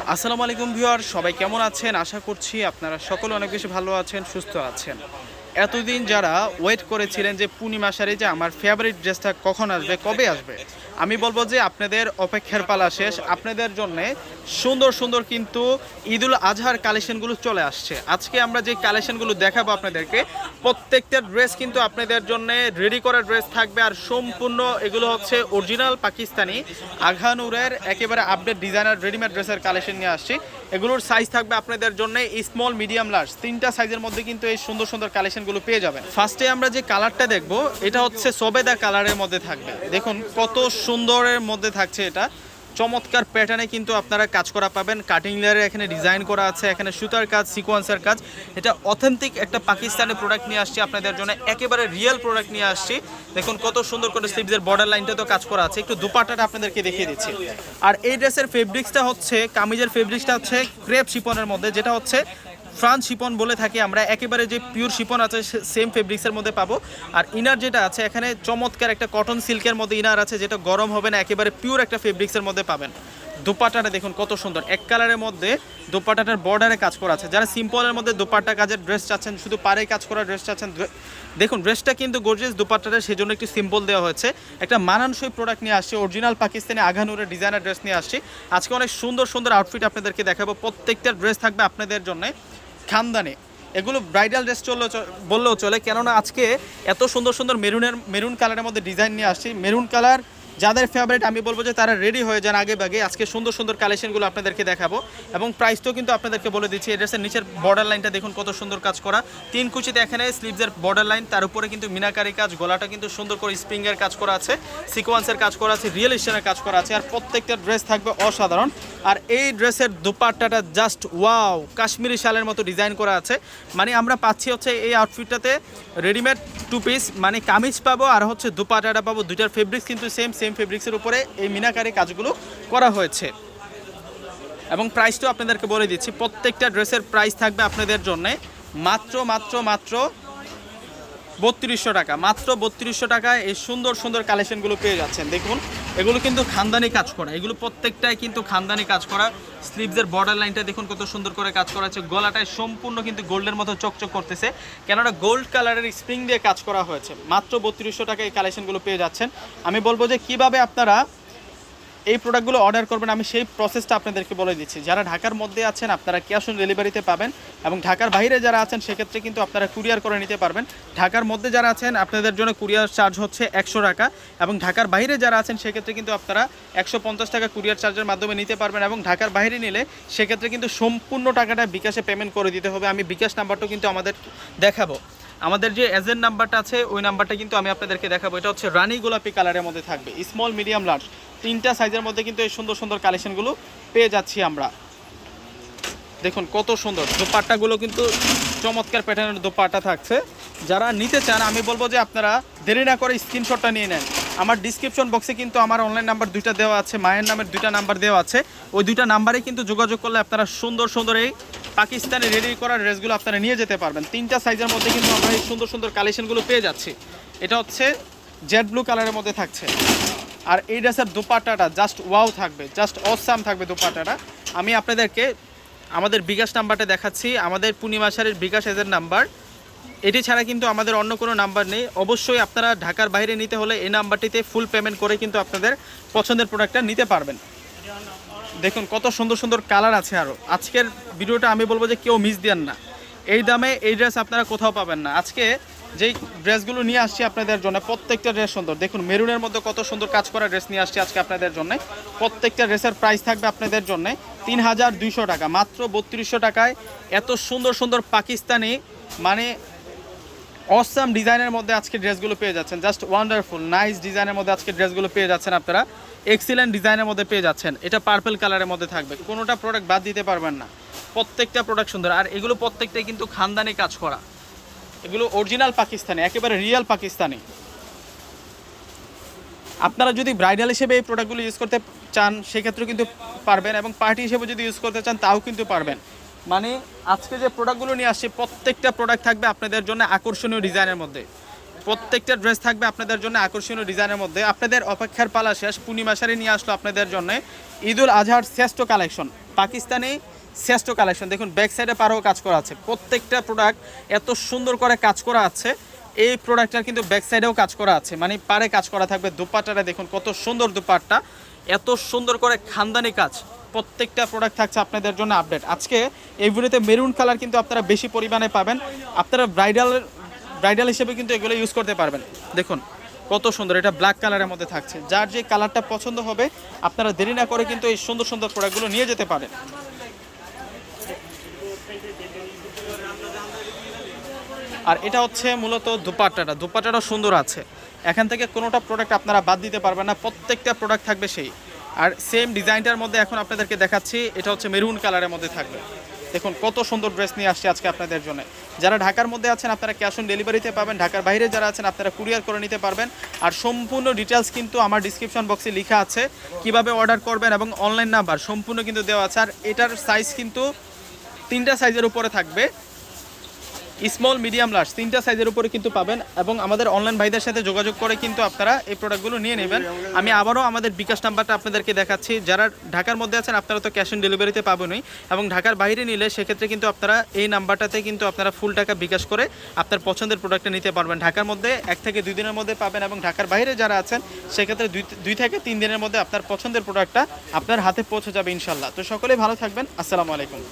আসসালামু আলাইকুম ভিউয়ার, সবাই কেমন আছেন? আশা করছি আপনারা সকলে অনেক বেশি ভালো আছেন, সুস্থ আছেন। এতদিন যারা ওয়েট করেছিলেন যে পূর্ণিমা শাড়ি যে আমার ফেভারিট ড্রেসটা কখন আসবে, কবে আসবে? আমি বলব যে আপনাদের অপেক্ষার পালা শেষ। আপনাদের জন্য সুন্দর সুন্দর কিন্তু ঈদুল আজহার কালেকশনগুলো চলে আসছে। আজকে আমরা যে কালেকশনগুলো দেখাবো আপনাদেরকে, প্রত্যেকটা ড্রেস কিন্তু আপনাদের জন্য রেডি করা ড্রেস থাকবে আর সম্পূর্ণ এগুলো হচ্ছে অরিজিনাল পাকিস্তানি। আঘানুরের একেবারে আপডেট ডিজাইনার রেডিমেড ড্রেসের কালেকশন নিয়ে আসছি। এগুলোর সাইজ থাকবে আপনাদের জন্য স্মল মিডিয়াম লার্জ তিনটা সাইজের মধ্যে কিন্তু এই সুন্দর সুন্দর কালেকশনগুলো পেয়ে যাবেন। ফার্স্টে আমরা যে কালারটা দেখব, এটা হচ্ছে সবেদা কালারের মধ্যে থাকবে। দেখুন, কত সুন্দরের মধ্যে থাকছে এটা। চমৎকার প্যাটার্নে কিন্তু আপনারা কাজ করা পাবেন। কাটিং লেয়ারে এখানে ডিজাইন করা আছে, এখানে সুতার কাজ সিকোয়েন্সের কাজ। এটা অথেন্টিক একটা পাকিস্তানি প্রোডাক্ট নিয়ে আসছি আপনাদের জন্য। একেবারে রিয়েল প্রোডাক্ট নিয়ে আসছি। দেখুন কত সুন্দর করে স্লিভসের বর্ডার লাইনটা তো কাজ করা আছে। একটু দুপাটাটা আপনাদেরকে দেখিয়ে দিচ্ছি। আর এই ড্রেসের ফেব্রিক্সটা হচ্ছে, কামিজের ফেব্রিক্সটা হচ্ছে ক্রেপ শিপনের মধ্যে, যেটা হচ্ছে ফ্রান্স শিপন বলে থাকি, আমরা একেবারে যে পিওর শিপন আছে সেম ফেব্রিক্সের মধ্যে পাবো। আর ইনার যেটা আছে, এখানে চমৎকার একটা কটন সিল্কের মধ্যে ইনার আছে, যেটা গরম হবে না, একেবারে পিওর একটা ফেব্রিক্সের মধ্যে পাবেন। দোপাটাটা দেখুন কত সুন্দর। এক কালারের মধ্যে দোপাটাটার বর্ডারে কাজ করা আছে। যারা সিম্পলের মধ্যে দোপাট্টা কাজের ড্রেস চাচ্ছেন, শুধু পারে কাজ করা ড্রেস চাচ্ছেন দেখুন ড্রেসটা কিন্তু গর্জিয়াস দোপাট্টাটা সেজন্য একটু সিম্পল দেওয়া হয়েছে। একটা মানানসই প্রোডাক্ট নিয়ে আসছে অরিজিনাল পাকিস্তানি আঘানুরের ডিজাইনার ড্রেস নিয়ে আসছি। আজকে অনেক সুন্দর সুন্দর আউটফিট আপনাদেরকে দেখাবো। প্রত্যেকটা ড্রেস থাকবে আপনাদের জন্য। খানদানি। এগুলো ব্রাইডাল ড্রেস চললেও বললেও চলে। কেননা আজকে এত সুন্দর সুন্দর মেরুনের, মেরুন কালারের মধ্যে ডিজাইন নিয়ে আসছি। মেরুন কালার যাদের ফেভারিট আমি বলব যে তারা রেডি হয়ে যান আগে বাগে আজকে সুন্দর সুন্দর কালেকশনগুলো আপনাদেরকে দেখাবো। এবং প্রাইসটাও কিন্তু আপনাদেরকে বলে দিচ্ছি ড্রেসের নিচের বর্ডার লাইনটা দেখুন কত সুন্দর কাজ করা। তিন কুচিতে এখানে স্লিভসের বর্ডার লাইন তার উপরে কিন্তু মিনাকারি কাজ, গলাটা কিন্তু সুন্দর করে স্প্রিংয়ের কাজ করা আছে সিকোয়েন্সের কাজ করা আছে রিয়েল স্টোনের কাজ করা আছে, আর প্রত্যেকটা ড্রেস থাকবে অসাধারণ। আর এই ড্রেসের দুপাট্টাটা জাস্ট ওয়াও কাশ্মীরি শালের মতো ডিজাইন করা আছে। মানে আমরা পাচ্ছি হচ্ছে এই আউটফিটটাতে রেডিমেড টু পিস মানে কামিজ পাবো আর হচ্ছে দুপাট্টাটা পাবো, দুইটার ফেব্রিক্স কিন্তু সেম সেম ফেব্রিক্সের উপরে এই মিনাকারি কাজগুলো করা হয়েছে। এবং প্রাইসটাও আপনাদেরকে বলে দিচ্ছি, প্রত্যেকটা ড্রেসের প্রাইস থাকবে আপনাদের জন্য মাত্র মাত্র মাত্র বত্রিশশো টাকা। মাত্র বত্রিশশো টাকায় এই সুন্দর সুন্দর কালেকশনগুলো পেয়ে যাচ্ছেন। দেখুন এগুলো কিন্তু খানদানি কাজ করা। এগুলো প্রত্যেকটাই কিন্তু খানদানি কাজ করা। স্লিভসের বর্ডার লাইনটা দেখুন কত সুন্দর করে কাজ করা আছে। গলাটায় সম্পূর্ণ কিন্তু গোল্ডের মতো চকচক করতেছে। কেননা গোল্ড কালারের স্প্রিং দিয়ে কাজ করা হয়েছে। মাত্র বত্রিশশো টাকায় এই কালেকশনগুলো পেয়ে যাচ্ছেন। আমি বলব যে কীভাবে আপনারা এই প্রোডাক্টগুলো অর্ডার করবেন, আমি সেই প্রসেসটা আপনাদেরকে বলে দিচ্ছি। যারা ঢাকার মধ্যে আছেন, আপনারা ক্যাশ অন ডেলিভারিতে পাবেন এবং ঢাকার বাইরে যারা আছেন, সেক্ষেত্রে কিন্তু আপনারা কুরিয়ার করে নিতে পারবেন। ঢাকার মধ্যে যারা আছেন, আপনাদের জন্য কুরিয়ার চার্জ হচ্ছে একশো টাকা এবং ঢাকার বাইরে যারা আছেন, সেক্ষেত্রে কিন্তু আপনারা একশো পঞ্চাশ টাকা কুরিয়ার চার্জের মাধ্যমে নিতে পারবেন এবং ঢাকার বাইরে নিলে সেক্ষেত্রে কিন্তু সম্পূর্ণ টাকাটা বিকাশে পেমেন্ট করে দিতে হবে। আমি বিকাশ নাম্বারটাও কিন্তু আমাদের দেখাবো। আমাদের যে এজেন্ট নাম্বারটা আছে, ওই নাম্বারটা কিন্তু আমি আপনাদেরকে দেখাবো। এটা হচ্ছে রানি গোলাপি কালারের মধ্যে থাকবে। স্মল মিডিয়াম লার্জ তিনটা সাইজের মধ্যে কিন্তু এই সুন্দর সুন্দর কালেকশনগুলো পেয়ে যাচ্ছি আমরা। দেখুন, কত সুন্দর। দোপাট্টাগুলো কিন্তু চমৎকার প্যাটার্নের দোপাট্টা থাকছে। যারা নিতে চান, আমি বলব যে আপনারা দেরি না করে স্ক্রিনশটটা নিয়ে নেন। আমার ডিসক্রিপশন বক্সে কিন্তু আমার অনলাইন নাম্বার দুইটা দেওয়া আছে, মায়ের নামের দুইটা নাম্বার দেওয়া আছে। ওই দুইটা নাম্বারে কিন্তু যোগাযোগ করলে আপনারা সুন্দর সুন্দর এই পাকিস্তানি রেডি করা ড্রেসগুলো আপনারা নিয়ে যেতে পারবেন। তিনটা সাইজের মধ্যে কিন্তু আমরা এই সুন্দর সুন্দর কালেকশনগুলো পেয়ে যাচ্ছি। এটা হচ্ছে জেড ব্লু কালারের মধ্যে থাকছে। আর এই ড্রেসের দোপাট্টাটা জাস্ট ওয়াও থাকবে জাস্ট অসাম থাকবে দোপাট্টাটা। আমি আপনাদেরকে আমাদের বিকাশ নাম্বারটা দেখাচ্ছি। আমাদের পূর্ণিমা শাড়ির বিকাশ এজের নাম্বার এটি ছাড়া কিন্তু আমাদের অন্য কোনো নাম্বার নেই। অবশ্যই আপনারা ঢাকার বাইরে নিতে হলে এই নাম্বারটিতে ফুল পেমেন্ট করে কিন্তু আপনাদের পছন্দের প্রোডাক্টটা নিতে পারবেন। দেখুন কত সুন্দর সুন্দর কালার আছে আরও আজকের ভিডিওটা আমি বলব যে কেউ মিস দেন না। এই দামে এই ড্রেস আপনারা কোথাও পাবেন না। আজকে যেই ড্রেসগুলো নিয়ে আসছি আপনাদের জন্য, প্রত্যেকটা ড্রেস সুন্দর। দেখুন মেরুনের মধ্যে কত সুন্দর কাজ করা ড্রেস নিয়ে আসছি আজকে আপনাদের জন্য। প্রত্যেকটা ড্রেসের প্রাইস থাকবে আপনাদের জন্য তিন হাজার দুইশো টাকা। মাত্র বত্রিশশো টাকায় এত সুন্দর সুন্দর পাকিস্তানি মানে অসাম ডিজাইনের মধ্যে আজকে ড্রেসগুলো পেয়ে যাচ্ছেন। জাস্ট ওয়ান্ডারফুল নাইস ডিজাইনের মধ্যে আজকে ড্রেসগুলো পেয়ে যাচ্ছেন আপনারা। এক্সিলেন্ট ডিজাইনের মধ্যে পেয়ে যাচ্ছেন। এটা পার্পল কালারের মধ্যে থাকবে। কোনোটা প্রোডাক্ট বাদ দিতে পারবেন না। প্রত্যেকটা প্রোডাক্ট সুন্দর। আর এগুলো প্রত্যেকটাই কিন্তু খানদানি কাজ করা। এগুলো অরিজিনাল পাকিস্তানি, একেবারে রিয়েল পাকিস্তানি। আপনারা যদি ব্রাইডাল হিসেবে এই প্রোডাক্টগুলো ইউজ করতে চান, সেক্ষেত্রেও কিন্তু পারবেন এবং পার্টি হিসেবে যদি ইউজ করতে চান, তাও কিন্তু পারবেন। মানে আজকে যে প্রোডাক্টগুলো নিয়ে আসছি, প্রত্যেকটা প্রোডাক্ট থাকবে আপনাদের জন্য আকর্ষণীয় ডিজাইনের মধ্যে। প্রত্যেকটা ড্রেস থাকবে আপনাদের জন্য আকর্ষণীয় ডিজাইনের মধ্যে। আপনাদের অপেক্ষার পালা শেষ, পূর্ণিমা শাড়ি নিয়ে আসলো আপনাদের জন্য ঈদুল আজহার শ্রেষ্ঠ কালেকশন পাকিস্তানি শ্রেষ্ঠ কালেকশন দেখুন ব্যাক সাইডে পারও কাজ করা আছে। প্রত্যেকটা প্রোডাক্ট এত সুন্দর করে কাজ করা আছে। এই প্রোডাক্টটার কিন্তু ব্যাক সাইডেও কাজ করা আছে। মানে পারে কাজ করা থাকবে, দুপাট্টাটা দেখুন কত সুন্দর দুপাট্টা। এত সুন্দর করে খানদানি কাজ। প্রত্যেকটা প্রোডাক্ট থাকছে আপনাদের জন্য আপডেট আজকে এই ভিডিওতে মেরুন কালার কিন্তু আপনারা বেশি পরিমাণে পাবেন। আপনারা ব্রাইডাল ব্রাইডাল হিসেবে কিন্তু এগুলো ইউজ করতে পারবেন। দেখুন, কত সুন্দর, এটা ব্ল্যাক কালারের মধ্যে থাকছে। যার যে কালারটা পছন্দ হবে, আপনারা দেরি না করে কিন্তু এই সুন্দর সুন্দর প্রোডাক্টগুলো নিয়ে যেতে পারেন। আর এটা হচ্ছে মূলত দুপাট্টাটা। দুপাট্টাটা সুন্দর আছে। এখান থেকে কোনোটা প্রোডাক্ট আপনারা বাদ দিতে পারবেন না। প্রত্যেকটা প্রোডাক্ট থাকবে সেই। আর সেম ডিজাইনটার মধ্যে এখন আপনাদেরকে দেখাচ্ছি, এটা হচ্ছে মেরুন কালারের মধ্যে থাকবে। দেখুন, কত সুন্দর ড্রেস নিয়ে আসছে আজকে আপনাদের জন্য। যারা ঢাকার মধ্যে আছেন, আপনারা ক্যাশ অন ডেলিভারিতে পাবেন। ঢাকার বাইরে যারা আছেন, আপনারা কুরিয়ার করে নিতে পারবেন। আর সম্পূর্ণ ডিটেলস কিন্তু আমার ডিসক্রিপশন বক্সে লেখা আছে, কীভাবে অর্ডার করবেন এবং অনলাইন নাম্বার সম্পূর্ণ কিন্তু দেওয়া আছে। আর এটার সাইজ কিন্তু তিনটা সাইজের উপরে থাকবে। স্মল মিডিয়াম লার্জ তিনটা সাইজের উপরে কিন্তু পাবেন এবং আমাদের অনলাইন ভাইদের সাথে যোগাযোগ করে কিন্তু আপনারা এই প্রোডাক্টগুলো নিয়ে নেবেন। আমি আবারও আমাদের বিকাশ নাম্বারটা আপনাদেরকে দেখাচ্ছি। যারা ঢাকার মধ্যে আছেন, আপনারা তো ক্যাশ অন ডেলিভারিতে পাবেনই। এবং ঢাকার বাইরে নিলে সেক্ষেত্রে কিন্তু আপনারা এই নাম্বারটাতে কিন্তু আপনারা ফুল টাকা বিকাশ করে আপনার পছন্দের প্রোডাক্টটা নিতে পারবেন। ঢাকার মধ্যে এক থেকে দুই দিনের মধ্যে পাবেন এবং ঢাকার বাইরে যারা আছেন, সেক্ষেত্রে দুই দুই থেকে তিন দিনের মধ্যে আপনার পছন্দের প্রোডাক্টটা আপনার হাতে পৌঁছে যাবে ইনশাল্লাহ তো সকলেই ভালো থাকবেন। আসসালামু আলাইকুম।